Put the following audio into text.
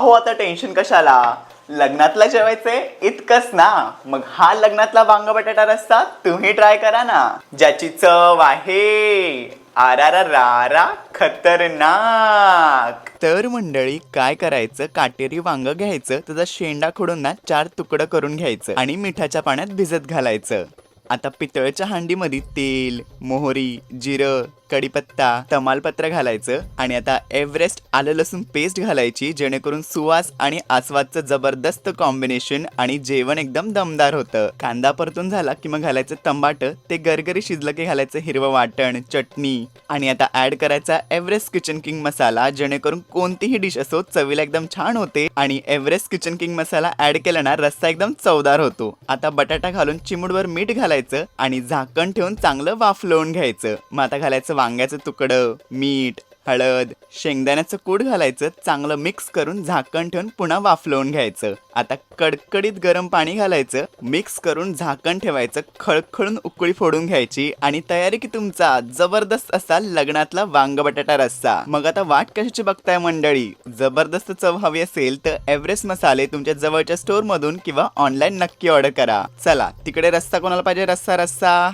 अहो आता टेन्शन कशाला? लग्नातला जेवायचंय? इतकंच ना. मग हा लग्नातला वांग बटाटा रस्ता तुम्ही ट्राय करा ना. ज्याची चव आहे. आरारा रारा खतरनाक. तर मंडळी काय करायचं? काटेरी वांग घ्यायचं त्याचा शेंडा खोडून ना चार तुकडं करून घ्यायचं आणि मिठाच्या पाण्यात भिजत घालायचं. आता पितळच्या हांडीमध्ये तेल मोहरी जिरं कडीपत्ता तमालपत्र घालायचं आणि आता एव्हरेस्ट आलं लसूण पेस्ट घालायची जेणेकरून सुवास आणि आस्वादचं जबरदस्त कॉम्बिनेशन आणि जेवण एकदम दमदार होतं. कांदा परतून झाला की मग घालायचं तंबाट ते गरगरी शिजलं की घालायचं हिरवं वाटण चटणी. आणि आता ऍड करायचा एव्हरेस्ट किचन किंग मसाला जेणेकरून कोणतीही डिश असो चवीला एकदम छान होते आणि Everest kitchen king masala add केला ना रस्सा एकदम चवदार होतो. आता बटाटा घालून चिमुडवर मीठ घालायचं आणि झाकण ठेवून चांगलं वाफलवून घ्यायचं. मग आता घालायचं वांग्याचं तुकडं मीठ हळद शेंगदाण्याचं कूड घालायचं चांगलं मिक्स करून झाकण ठेवून पुन्हा वाफलवून घ्यायचं. आता कडकडीत गरम पाणी घालायचं मिक्स करून झाकण ठेवायचं खळखळून उकळी फोडून घ्यायची आणि तयारी की तुमचा जबरदस्त असा लग्नातला वांग बटाटा रस्सा. मग आता वाट कशाची बघताय मंडळी? जबरदस्त चव हवी असेल तर एव्हरेस्ट मसाले तुमच्या जवळच्या स्टोर मधून किंवा ऑनलाईन नक्की ऑर्डर करा. चला तिकडे रस्सा कोणाला पाहिजे? रस्सा रस्सा.